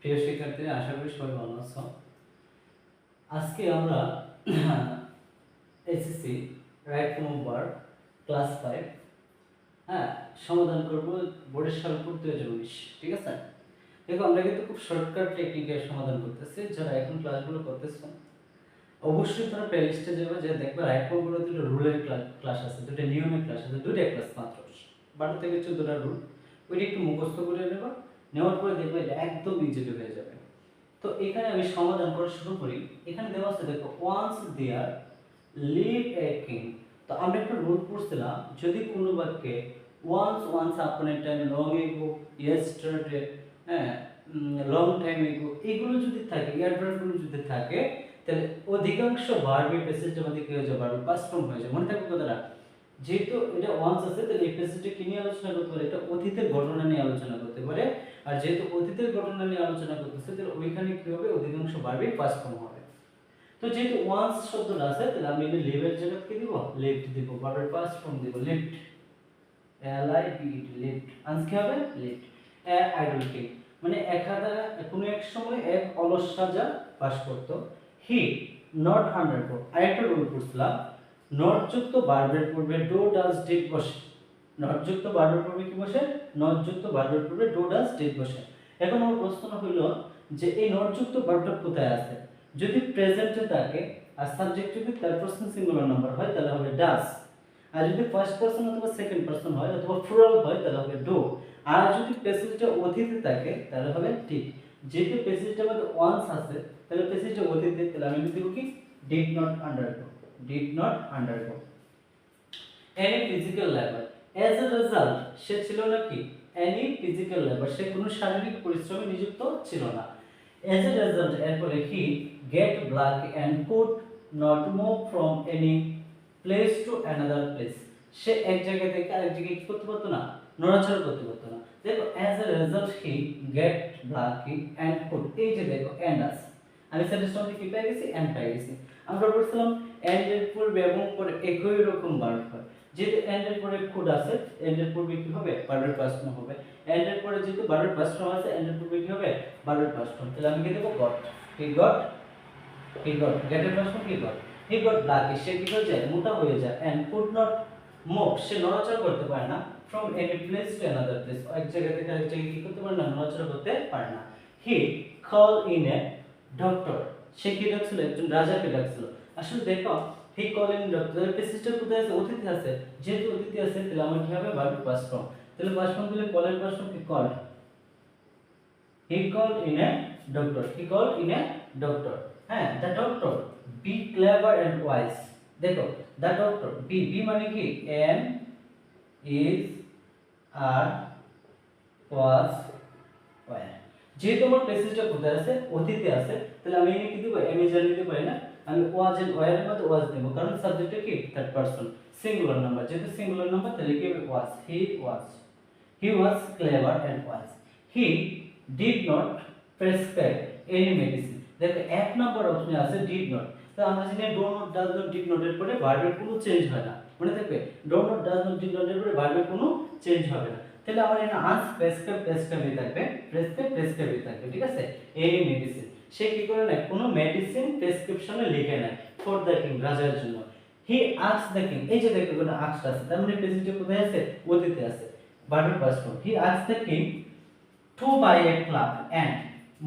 প্রিয় শিক্ষার্থীরা, আশা করি সবাই ভালো আছো। আজকে আমরা এসএসসি রাইট ফ্রম বার ক্লাস ফাইভ হ্যাঁ সমাধান করব বোর্ডের সাল করতে উনিশ ঠিক আছে? দেখো, আমরা কিন্তু খুব শর্টকাট টেকনিকে সমাধান করতেছি, যারা এখন ক্লাসগুলো করতেছো। অবশ্যই তোমরা প্লে লিস্টে যাবে, যে দেখবে রাইট ফ্রম দুটো রুলের ক্লাস আছে, দুটো নিয়মের ক্লাস আছে, দুটো ক্লাস মাত্র। বারো থেকে চোদ্দটা রুল ওইটা একটু মুখস্থ করে নেবা। নেওয়ার পরে দেখবে এটা একদম ইজিলি হয়ে যাবে। তো এখানে আমি সমাধান করা শুরু করি। এখানে দেওয়া আছে, দেখো once there live a king তো আমরা একটা রুল পড়ছিলাম যদি কোনো বাক্যে once once upon a time long ago yesterday হ্যাঁ লং টাইম এগো এগুলো যদি থাকে ইয়ারভার্বগুলো যদি থাকে, তাহলে অধিকাংশ ভার্বি প্যাসেজের মধ্যে কি হয়ে যাবে? ভার্ব পাস্ট ফর্ম হয়ে যাবে। মনে থাকবে কথাটা, যেহেতু এটা ওয়ান্স আছে, তাহলে এই প্যাসেজটা কি নিয়ে আলোচনা করতে পারে? এটা অতীতের ঘটনা নিয়ে আলোচনা করতে পারে। আর যেহেতু অতীতের ঘটনা নিয়ে আলোচনা করতেছে, তাহলে ওইখানে কি হবে? অধিকাংশ ভার্বই পাস ফর্ম হবে। তো যেহেতু ওয়ান্স শব্দটা আছে, তাহলে আমি এটা লিভের জায়গায় কি দিব? লিফট দিব। ভার্বের পাস ফর্ম দিব। Lift L I B T lift আনস কি হবে? লিফট আইডল কি মানে একাদা কোনো এক সময় এক অলস রাজা বাস করত। হি নট আন্ডারগো আরেকটা রুল নট যুক্ত বার্বের পূর্বে ডো ডাজ ডিড বসে। নটযুক্ত বার্বের পূর্বে কি বসে? নটযুক্ত বার্বের পূর্বে ডো ডিড বসে। এখন আমার প্রশ্ন হইল যে এই নটযুক্ত বার্বটা কোথায় আছে? যদি প্রেজেন্টে থাকে আর সাবজেক্ট যদি তার পার্সন সিঙ্গুলার নাম্বার হয়, তাহলে হবে ডাজ আর যদি ফার্স্ট পার্সন অথবা সেকেন্ড পার্সন হয়, অথবা প্লুরাল হয়, তাহলে হবে ডো আর যদি প্যাসেজটা অতীতে থাকে, তাহলে হবে ঠিক যেহেতু প্যাসেজটার মধ্যে ওয়ান্স আছে, তাহলে প্যাসেজটা অতীতে, তাহলে আমি লিখব কি? Did not undergo did not undergo any physical labour as a result সে ছিল না কি এনি ফিজিক্যাল লেবার সে কোনো শারীরিক পরিশ্রমে নিযুক্ত ছিল না। অ্যাজ এ রেজাল্ট এরপরে he get black and could not move from any place to another place সে এক জায়গা থেকে আরেক জায়গায় কি করতে পারতো না? নড়াচড়া করতে পারতো না। দেখো as a result he get Blackie and could এই যে দেখো অ্যান্ড আছে। আমি সেন্টেন্সটা কি পেয়ে গেছি অ্যান্ড পেয়ে গেছি। আমরা বলছিলাম অ্যান্ড এর পূর্বে এবং পরে একই রকম ভার্ব হয়। যেহেতু এন্ড এর পরে কুড আছে অ্যান্ড এর পূর্বে কি হবে? ভার্বের পাস্ট ফর্ম হবে। অ্যান্ড এর পরে যেহেতু ভার্বের পাস্ট ফর্ম আছে এন্ড এর পূর্বে কি হবে? ভার্বের পাস্ট ফর্ম তাহলে আমি কি দেবো? Got he got he got গেটের পাস্ট ফর্ম কি গট হি গট ব্ল্যাক সে কি হয়ে যায়? মোটা হয়ে যায়। অ্যান্ড কুড নট মুভ সে নড়াচড়া করতে পারে না। From any place to another place এক জায়গা থেকে আরেক জায়গায় কি করতে পারে না? নড়াচড়া করতে পারে না। He call in a doctor সে কি ডাকছিল? একজন রাজাকে ডাকছিল। আসলে দেখো কল ইন ডক্টর কোথায় আছে? অতিথি আছে। যেহেতু অতিথি আছে, তাহলে আমার কি হবে ভার্ব পাস ফর্ম তাহলে পাস ফর্ম দিলে কলের পাস ফর্ম কি? Call he call in a doctor he call in a doctor হ্যাঁ the doctor be clever and wise দেখো দ্য ডক্টর বি বি মানে কি? Am is are was were যেহেতু আমার প্রেসিডেন্টটা কোথায় আছে? অতীতে আছে। তাহলে আমি এনে কি দিব? এম ইজ নিতে পারি না? আমি ওয়াজ এন্ড ওয়ার মধ্যে ওয়াজ দেব। কারণ সাবজেক্টটা কি? থার্ড পারসন সিঙ্গুলার নাম্বার যেহেতু সিঙ্গুলার নাম্বার তাহলে কি হবে? Was he was he was clever and was he did not prescribe any medicine দেখো, এক নম্বর অপশনে আছে ডিড নট তো আমরা জানি do not does not did not এর পরে ভার্বের কোনো চেঞ্জ হয় না। মনে থাকবে? Do not does not did not এর পরে ভার্বের কোনো চেঞ্জ হবে না। তাহলে আমার এখানে আনস প্রেসক্রাইব প্রেসক্রাইবই থাকবে। প্রেসক্রাইব প্রেসক্রাইবই থাকবে। ঠিক আছে? এই মেডিসিন সে কি করে না কোনো মেডিসিন প্রেসক্রিপশনে লিখে নেয় ফর দ্য কিং রাজার জন্য। হি আক্স দ্য কিং এই যে দেখো কোনো আক্সটা আছে, তার মানে প্রেসিডেন্ট কোথায় আছে? অতীতে আছে। ভার্বের past form he asks the king to buy a club and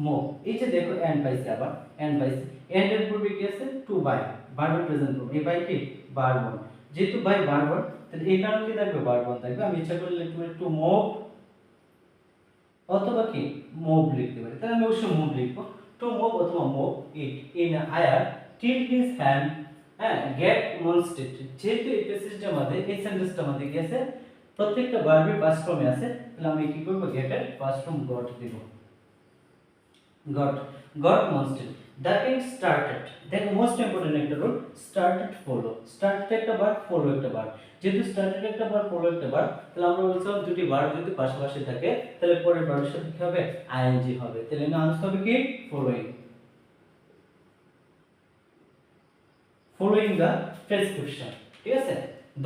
মো এই যে দেখো এন্ড পাইছে আবার এন্ড পাইছে। এন্ড এর পূর্বে কি আছে? টু বাই ভার্বের প্রেজেন্ট ফর্ম এই বাই কি? ভার্বন যেহেতু বাই ভার্বন তাহলে এই কারণে কি থাকবে? ভার্বন থাকবে। আমি ইচ্ছা করলে পারি টু মুভ অথবা কি? মুভ লিখতে পারি। তাহলে আমি অবশ্যই মুভ লিখব। টু move অথবা move it, in, higher, tilt his hand হ্যাঁ গেট মনস্টেড যেহেতু এই প্যাসেজটা আমাদের, এই সেন্টেন্সটা আমাদের কি আছে প্রত্যেকটা ভার্বের পাস্ট ফর্মে আছে, তাহলে আমি কি করব? গেটের পাস্ট ফর্ম গট দেব। গট গট মনস্টেড দ্য কিং স্টার্টেড দেখো মোস্ট ইম্পর্টেন্ট একটা রুল স্টার্টেড ফলো স্টার্টেড একটা ভার্ব ফলো একটা ভার্ব যেহেতু স্টার্টেড একটা ভার্ব ফলো একটা ভার্ব তাহলে আমরা বলছিলাম দুটি ভার্ব যদি পাশাপাশি থাকে, তাহলে পরের ভার্বের সাথে কি হবে? আইএনজি হবে। তাহলে না, আনসার হবে কি? ফলোইং ফলোইং দ্য প্রেসক্রিপশন ঠিক আছে?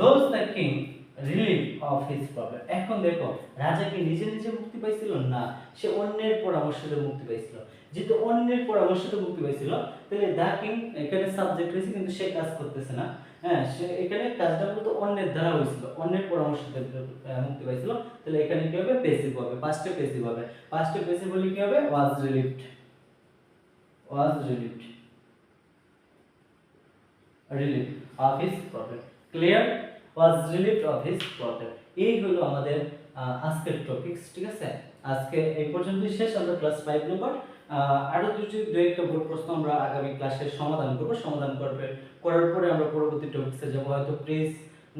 Those the king relief of his problem এখন দেখো রাজা কি নিজে নিজে মুক্তি পাইছিল না? সে অন্যের পরামর্শতে মুক্তি পাইছিল। যেহেতু অন্যের পরামর্শতে মুক্তি পাইছিল তাহলে দা কিং এখানে সাবজেক্ট হয়েছে কিন্তু সে কাজ করতেছে না। হ্যাঁ সে এখানে কাজটা মূলত অন্যের দ্বারা হয়েছিল। অন্যের পরামর্শতে আহ, মুক্তি পাইছিল। তাহলে এখানে কি হবে? পেসিভ হবে। পাস্টে পেসিভ হবে। পাস্টে পেসিভ হলে কি হবে? Was relieved was relieved relieve of his problem clear was relieved of his এই হলো আমাদের আজকের টপিকস ঠিক আছে? আজকে এই পর্যন্তই শেষ, আমরা ক্লাস ফাইভ নম্বর আরও দুটি দু একটা বোর্ড প্রশ্ন আমরা আগামী ক্লাসে সমাধান করব। সমাধান করবে, করার পরে আমরা পরবর্তী টপিক্সে যাব। হয়তো প্রিজ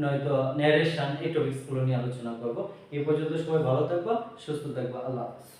নয়তো ন্যারেশন এই টপিকসগুলো নিয়ে আলোচনা করব। এই পর্যন্ত সবাই ভালো থাকব, সুস্থ থাকব। আল্লাহ হাফেজ।